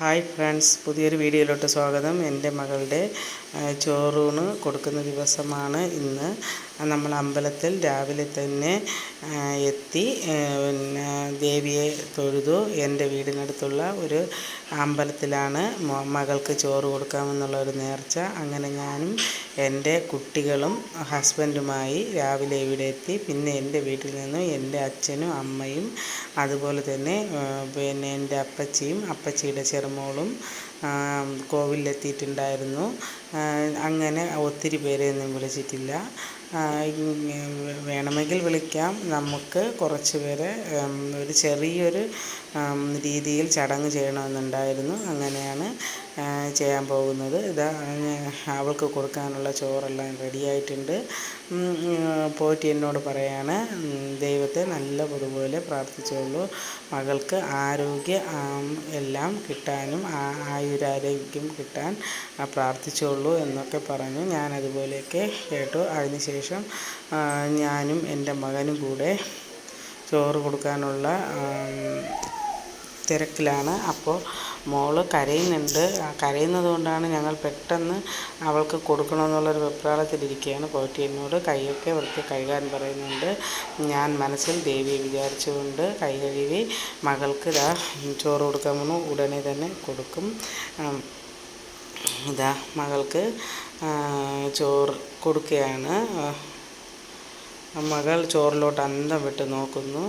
Hi friends പുതിയൊരു വീഡിയോയിലോട്ട് സ്വാഗതം. എന്റെ മകളുടെ ചോറൂണ് കൊടുക്കുന്ന ദിവസമാണ് ഇന്ന്. നമ്മൾ അമ്പലത്തിൽ രാവിലെ തന്നെ എത്തി പിന്നെ ദേവിയെ തൊഴുതു. എന്റെ വീടിനടുത്തുള്ള ഒരു അമ്പലത്തിലാണ് മകൾക്ക് ചോറ് കൊടുക്കാമെന്നുള്ള ഒരു നേർച്ച. അങ്ങനെ ഞാനും എന്റെ കുട്ടികളും ഹസ്ബൻഡുമായി രാവിലെ ഇവിടെ എത്തി. പിന്നെ എന്റെ വീട്ടിൽ നിന്നും എന്റെ അച്ഛനും അമ്മയും അതുപോലെ തന്നെ പിന്നെ എന്റെ അപ്പച്ചിയും അപ്പച്ചിയുടെ ചെറുമോളും കോവിലെത്തിയിട്ടുണ്ടായിരുന്നു. അങ്ങനെ ഒത്തിരി പേരെയൊന്നും വിളിച്ചിട്ടില്ല. വേണമെങ്കിൽ വിളിക്കാം. നമുക്ക് കുറച്ച് പേരെ ഒരു ചെറിയൊരു രീതിയിൽ ചടങ്ങ് ചെയ്യണമെന്നുണ്ടായിരുന്നു. അങ്ങനെയാണ് ചെയ്യാൻ പോകുന്നത്. ഇതാ അവൾക്ക് കൊടുക്കാനുള്ള ചോറെല്ലാം റെഡിയായിട്ടുണ്ട്. പോറ്റി എന്നോട് പറയാണ് ദൈവത്തെ നല്ല പൊതുപോലെ പ്രാർത്ഥിച്ചോളൂ. മകൾക്ക് ആരോഗ്യ എല്ലാം കിട്ടാനും ആയുരാരോഗ്യം കിട്ടാൻ ആ, പ്രാർത്ഥിച്ചോളൂ എന്നൊക്കെ പറഞ്ഞു. ഞാൻ അതുപോലെയൊക്കെ കേട്ടു. അതിനുശേഷം ഞാനും എന്റെ മകനും കൂടെ ചോറ് കൊടുക്കാനുള്ള തിരക്കിലാണ്. അപ്പോൾ മോൾ കരയുന്നുണ്ട്. ആ കരയുന്നത് കൊണ്ടാണ് ഞങ്ങൾ പെട്ടെന്ന് അവൾക്ക് കൊടുക്കണമെന്നുള്ളൊരു വെപ്രാളത്തിലിരിക്കുകയാണ് പോറ്റി എന്നോട്. കൈയൊക്കെ വൃത്തി കഴുകാൻ പറയുന്നുണ്ട്. ഞാൻ മനസ്സിൽ ദേവിയെ വിചാരിച്ചുകൊണ്ട് കൈ കഴുകി മകൾക്ക് ഇതാ ചോറ് കൊടുക്കാൻ വന്നു. ഉടനെ തന്നെ കൊടുക്കും. ഇതാ മകൾക്ക് ചോറ് കൊടുക്കുകയാണ്. മകൾ ചോറിലോട്ട് അന്തം വിട്ട് നോക്കുന്നു.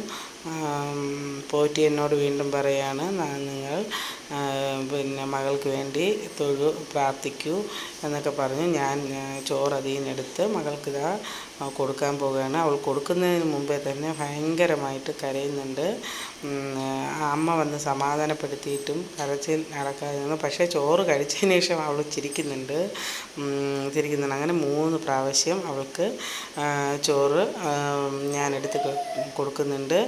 പോറ്റി എന്നോട് വീണ്ടും പറയാണ് "ന- നിങ്ങൾ പിന്നെ മകൾക്ക് വേണ്ടി തൊഴു പ്രാർത്ഥിക്കൂ എന്നൊക്കെ പറഞ്ഞു. ഞാൻ ചോറ് അതിൽ എടുത്ത് മകൾക്ക് ഇതാ കൊടുക്കാൻ പോവുകയാണ്. അവൾ കൊടുക്കുന്നതിന് മുമ്പേ തന്നെ ഭയങ്കരമായിട്ട് കരയുന്നുണ്ട്. അമ്മ വന്ന് സമാധാനപ്പെടുത്തിയിട്ടും കരച്ചിൽ നടക്കാതെ പക്ഷേ ചോറ് കഴിച്ചതിന് ശേഷം അവൾ ചിരിക്കുന്നുണ്ട്. ചിരിക്കുന്നുണ്ട്. അങ്ങനെ മൂന്ന് പ്രാവശ്യം അവൾക്ക് ചോറ് ഞാനെടുത്ത് കൊടുക്കുന്നുണ്ട്.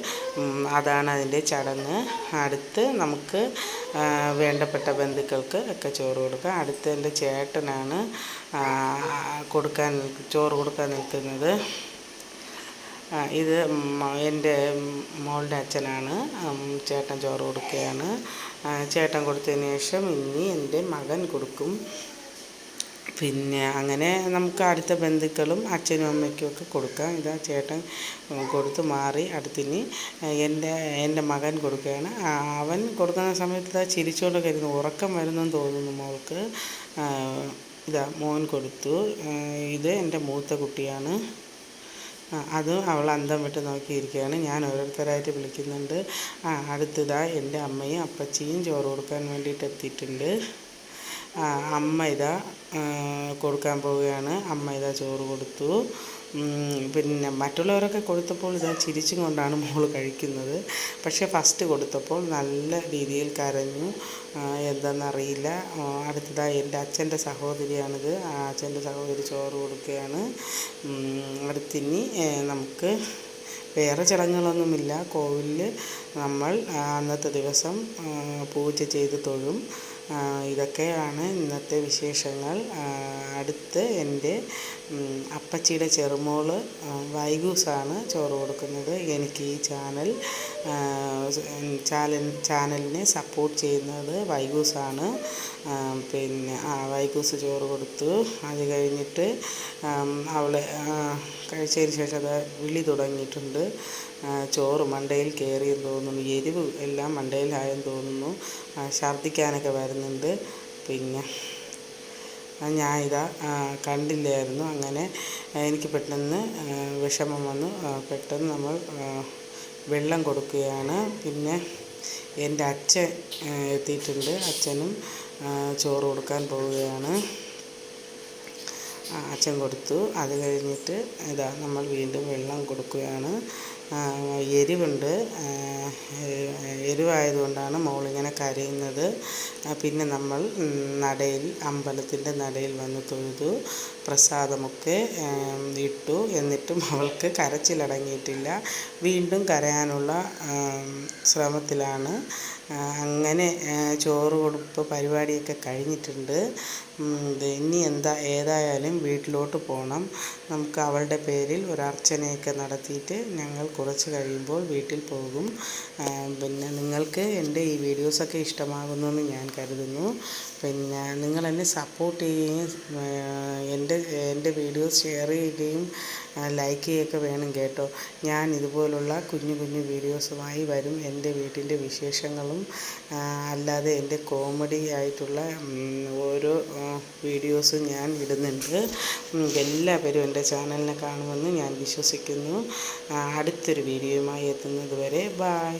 അതാണ് അതിന്റെ ചടങ്ങ്. അടുത്ത് നമുക്ക് വേണ്ടപ്പെട്ട ബന്ധുക്കൾക്ക് ഒക്കെ ചോറ് കൊടുക്കുക അടുത്ത് എന്റെ ചേട്ടനാണ് കൊടുക്കാൻ ചോറ് കൊടുക്കാൻ നിൽക്കുന്നത്. ഇത് എന്റെ മോളുടെ അച്ഛനാണ്. ചേട്ടൻ ചോറ് കൊടുക്കുകയാണ്. ചേട്ടൻ കൊടുത്തതിന് ശേഷം ഇനി എന്റെ മകൻ കൊടുക്കും. പിന്നെ അങ്ങനെ നമുക്ക് അടുത്ത ബന്ധുക്കളും അച്ഛനും അമ്മയ്ക്കും ഒക്കെ കൊടുക്കാം. ഇതാ ചേട്ടൻ കൊടുത്ത് മാറി അടുത്തിനി എന്റെ എന്റെ മകൻ കൊടുക്കുകയാണ്. അവൻ കൊടുക്കുന്ന സമയത്ത് ഇതാ ചിരിച്ചുകൊണ്ടൊക്കെ ഇരുന്നു ഉറക്കം വരുന്നെന്ന് തോന്നുന്നു മോൾക്ക്. ഇതാ മോൻ കൊടുത്തു. ഇത് എന്റെ മൂത്ത കുട്ടിയാണ്. അത് അവൾ അന്തം വിട്ട് നോക്കിയിരിക്കുകയാണ്. ഞാൻ ഓരോരുത്തരായിട്ട് വിളിക്കുന്നുണ്ട്. ആ അടുത്തതാ എന്റെ അമ്മയും അപ്പച്ചിയും ചോറ് കൊടുക്കാൻ വേണ്ടിയിട്ട് എത്തിയിട്ടുണ്ട്. അമ്മ ഇതാ കൊടുക്കാൻ പോവുകയാണ്. അമ്മ ഇതാ ചോറ് കൊടുത്തു. പിന്നെ മറ്റുള്ളവരൊക്കെ കൊടുത്തപ്പോൾ ഇതാ ചിരിച്ചും കൊണ്ടാണ് മോൾ കഴിക്കുന്നത്. പക്ഷേ ഫസ്റ്റ് കൊടുത്തപ്പോൾ നല്ല രീതിയിൽ കരഞ്ഞു. എന്താണെന്നറിയില്ല അടുത്തതായി എന്റെ അച്ഛന്റെ സഹോദരിയാണിത്. ആ അച്ഛന്റെ സഹോദരി ചോറ് കൊടുക്കുകയാണ്. അടുത്തിനി നമുക്ക് വേറെ ചടങ്ങുകളൊന്നുമില്ല. കോവിലിൽ നമ്മൾ അന്നത്തെ ദിവസം പൂജ ചെയ്ത് തൊഴും. ഇതൊക്കെയാണ് ഇന്നത്തെ വിശേഷങ്ങൾ. അടുത്ത് എന്റെ അപ്പച്ചിയുടെ ചെറുമോൾ വൈഗൂസാണ് ചോറ് കൊടുക്കുന്നത്. എനിക്ക് ഈ ചാനൽ ചാനൽ ചാനലിനെ സപ്പോർട്ട് ചെയ്യുന്നത് വൈഗൂസാണ്. പിന്നെ ആ വൈഗൂസ് ചോറ് കൊടുത്തു. അത് കഴിഞ്ഞിട്ട് അവളെ കഴിച്ചതിന് ശേഷം അത് വിളി തുടങ്ങിയിട്ടുണ്ട്. ചോറ് മണ്ടയിൽ കയറിയെന്ന് തോന്നുന്നു. എരിവ് എല്ലാം മണ്ടയിലായെന്ന് തോന്നുന്നു. ഛർദ്ദിക്കാനൊക്കെ വരുന്നുണ്ട്. പിന്നെ ഞാൻ ഇതാ കണ്ടില്ലായിരുന്നു. അങ്ങനെ എനിക്ക് പെട്ടെന്ന് വിഷമം വന്നു. പെട്ടെന്ന് നമ്മൾ വെള്ളം കൊടുക്കുകയാണ്. പിന്നെ എന്റെ അച്ഛൻ എത്തിയിട്ടുണ്ട്. അച്ഛനും ചോറ് കൊടുക്കാൻ പോവുകയാണ്. അച്ഛൻ കൊടുത്തു. അത് കഴിഞ്ഞിട്ട് ഇതാ നമ്മൾ വീണ്ടും വെള്ളം കൊടുക്കുകയാണ്. എരിവുണ്ട്. എരിവായതുകൊണ്ടാണ് മോളിങ്ങനെ കരയുന്നത്. പിന്നെ നമ്മൾ നടയിൽ അമ്പലത്തിന്റെ നടയിൽ വന്ന് തൊഴുതു. പ്രസാദമൊക്കെ ഇട്ടു. എന്നിട്ടും അവൾക്ക് കരച്ചിലടങ്ങിയിട്ടില്ല. വീണ്ടും കരയാനുള്ള ശ്രമത്തിലാണ്. അങ്ങനെ ചോറ് കൊടുപ്പ് പരിപാടിയൊക്കെ കഴിഞ്ഞിട്ടുണ്ട്. ഇനി എന്താ ഏതായാലും വീട്ടിലോട്ട് പോകണം നമുക്ക് അവളുടെ പേരിൽ ഒരു നടത്തിയിട്ട് ഞങ്ങൾ കുറച്ച് കഴിയുമ്പോൾ വീട്ടിൽ പോകും. പിന്നെ നിങ്ങൾക്ക് എന്റെ ഈ വീഡിയോസൊക്കെ ഇഷ്ടമാകുന്നു എന്ന് ഞാൻ കരുതുന്നു. പിന്നെ നിങ്ങൾ എന്നെ സപ്പോർട്ട് ചെയ്യുകയും ആ, എന്റെ എന്റെ വീഡിയോസ് ഷെയർ ചെയ്യുകയും ലൈക്ക് ചെയ്യുകയൊക്കെ വേണം കേട്ടോ. ഞാൻ ഇതുപോലുള്ള കുഞ്ഞു കുഞ്ഞു വീഡിയോസുമായി വരും. എന്റെ വീട്ടിന്റെ വിശേഷങ്ങളും അല്ലാതെ എന്റെ കോമഡി ആയിട്ടുള്ള ഓരോ വീഡിയോസും ഞാൻ ഇടുന്നുണ്ട്. എല്ലാവരും എന്റെ ചാനലിനെ കാണുമെന്ന് ഞാൻ വിശ്വസിക്കുന്നു. അടുത്തൊരു വീഡിയോയുമായി എത്തുന്നത് വരെ ബായ്